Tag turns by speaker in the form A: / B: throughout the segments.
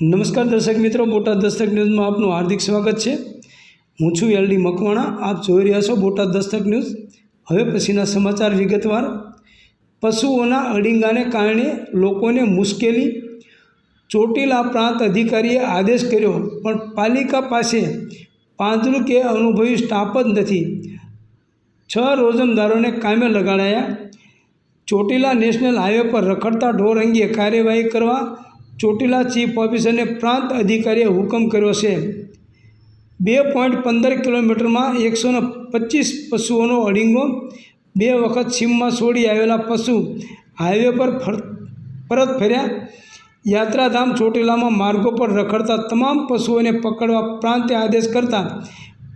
A: નમસ્કાર દર્શક મિત્રો, બોટાદ દસ્તક ન્યૂઝમાં આપનું હાર્દિક સ્વાગત છે. હું છું એલડી મકવાણા, આપ જોઈ રહ્યા છો બોટાદ દસ્તક ન્યૂઝ. હવે પછીના સમાચાર વિગતવાર. પશુઓના અડિંગાને કારણે લોકોને મુશ્કેલી. ચોટીલા પ્રાંત અધિકારીએ આદેશ કર્યો, પણ પાલિકા પાસે પાંદડું કે અનુભવી સ્ટાફ જ નથી. છ રોજમદારોને કામે લગાડાયા. ચોટીલા નેશનલ હાઈવે પર રખડતા ઢોર અંગે કાર્યવાહી કરવા ચોટીલા ચીફ ઓફિસરને પ્રાંત અધિકારીએ હુકમ કર્યો છે. બે પોઈન્ટ પંદર કિલોમીટરમાં એકસો ને પચીસ પશુઓનો અડીંગો, બે વખત સીમમાં છોડી આવેલા પશુ હાઈવે પર પરત ફર્યા. યાત્રાધામ ચોટીલામાં માર્ગો પર રખડતા તમામ પશુઓને પકડવા પ્રાંતે આદેશ કરતા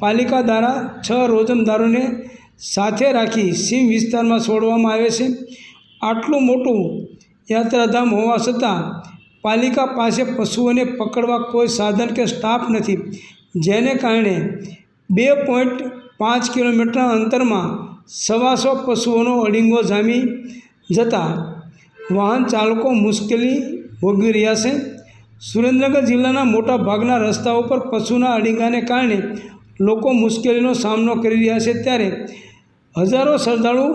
A: પાલિકા દ્વારા છ રોજમદારોને સાથે રાખી સીમ વિસ્તારમાં છોડવામાં આવે છે. આટલું મોટું યાત્રાધામ હોવા છતાં પાલિકા પાસે પશુઓને પકડવા કોઈ સાધન કે સ્ટાફ નથી. જેને કારણે બે પોઈન્ટ પાંચ કિલોમીટરના અંતરમાં સવાસો પશુઓનો અડીંગો જામી જતાં વાહન ચાલકો મુશ્કેલી ભોગવી રહ્યા છે. સુરેન્દ્રનગર જિલ્લાના મોટા ભાગના રસ્તાઓ પર પશુના અડીંગાને કારણે લોકો મુશ્કેલીનો સામનો કરી રહ્યા છે. ત્યારે હજારો શ્રદ્ધાળુ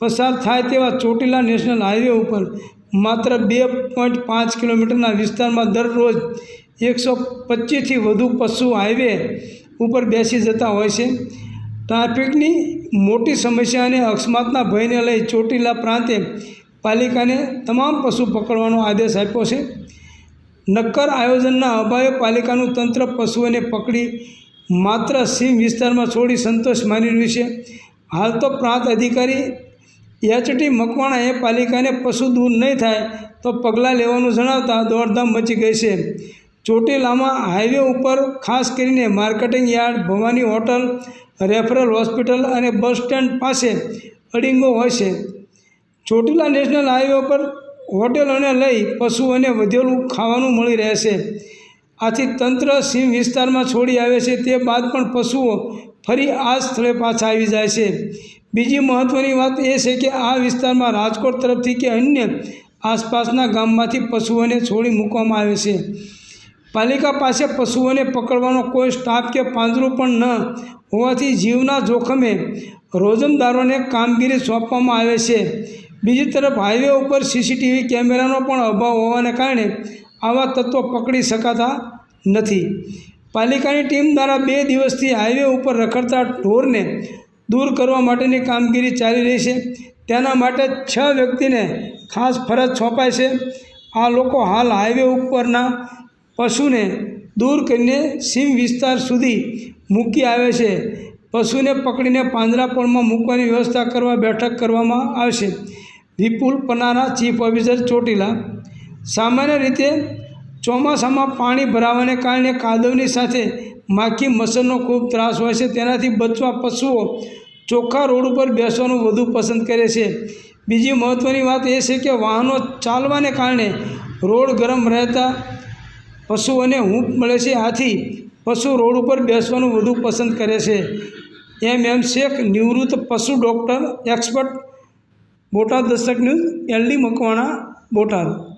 A: પસાર થાય તેવા ચોટીલા નેશનલ હાઈવે ઉપર માત્ર બે પોઈન્ટ પાંચ કિલોમીટરના વિસ્તારમાં દરરોજ એકસો પચીસથી વધુ પશુ હાઈવે ઉપર બેસી જતા હોય છે. ટ્રાફિકની મોટી સમસ્યા અને અકસ્માતના ભયને લઈ ચોટીલા પ્રાંતે પાલિકાને તમામ પશુ પકડવાનો આદેશ આપ્યો છે. નક્કર આયોજનના અભાવે પાલિકાનું તંત્ર પશુઓને પકડી માત્ર સીમ વિસ્તારમાં છોડી સંતોષ માની રહ્યું છે. હાલ તો પ્રાંત અધિકારી એચટી મકવાણાએ પાલિકાને પશુ દૂર નહીં થાય તો પગલાં લેવાનું જણાવતા દોડધામ મચી ગઈ છે. ચોટીલામાં હાઈવે ઉપર ખાસ કરીને marketing yard, Bhavani hotel, referral hospital અને બસ સ્ટેન્ડ પાસે અડિંગો હોય છે. ચોટીલા નેશનલ હાઈવે પર હોટેલોને લઈ પશુઓને વધેલું ખાવાનું મળી રહે છે. આથી તંત્ર સીમ વિસ્તારમાં છોડી આવે છે તે બાદ પણ પશુઓ ફરી આ સ્થળે પાછા આવી જાય છે. બીજી મહત્ત્વની વાત એ છે કે આ વિસ્તારમાં રાજકોટ તરફથી કે અન્ય આસપાસના ગામમાંથી પશુઓને છોડી મૂકવામાં આવે છે. પાલિકા પાસે પશુઓને પકડવાનો કોઈ સ્ટાફ કે પાંજરું પણ ન હોવાથી જીવના જોખમે રોજમદારોને કામગીરી સોંપવામાં આવે છે. બીજી તરફ હાઈવે ઉપર સીસીટીવી કેમેરાનો પણ અભાવ હોવાને કારણે આવા તત્વો પકડી શકાતા નથી. પાલિકાની ટીમ દ્વારા બે દિવસથી હાઈવે ઉપર રખડતા ઢોરને દૂર કરવા માટેની કામગીરી ચાલી રહી છે. તેના માટે છ વ્યક્તિને ખાસ ફરજ સોંપાય છે. આ લોકો હાલ હાઈવે ઉપરના પશુને દૂર કરીને સીમ વિસ્તાર સુધી મૂકી આવે છે. પશુને પકડીને પાંજરાપોળમાં મૂકવાની વ્યવસ્થા કરવા બેઠક કરવામાં આવશે. Vipul Panara, chief officer Chotila. સામાન્ય રીતે ચોમાસામાં પાણી ભરાવાને કારણે કાદવની સાથે માખી મચ્છરનો ખૂબ ત્રાસ હોય છે. તેનાથી બચવા પશુઓ ચોખ્ખા રોડ ઉપર બેસવાનું વધુ પસંદ કરે છે. બીજી મહત્ત્વની વાત એ છે કે વાહનો ચાલવાને કારણે રોડ ગરમ રહેતા પશુઓને હૂંફ મળે છે. આથી પશુ રોડ ઉપર બેસવાનું વધુ પસંદ કરે છે. એમ એમ શેખ, નિવૃત્ત પશુ doctor, expert, Botad Dastak news, LD Makwana, Botad.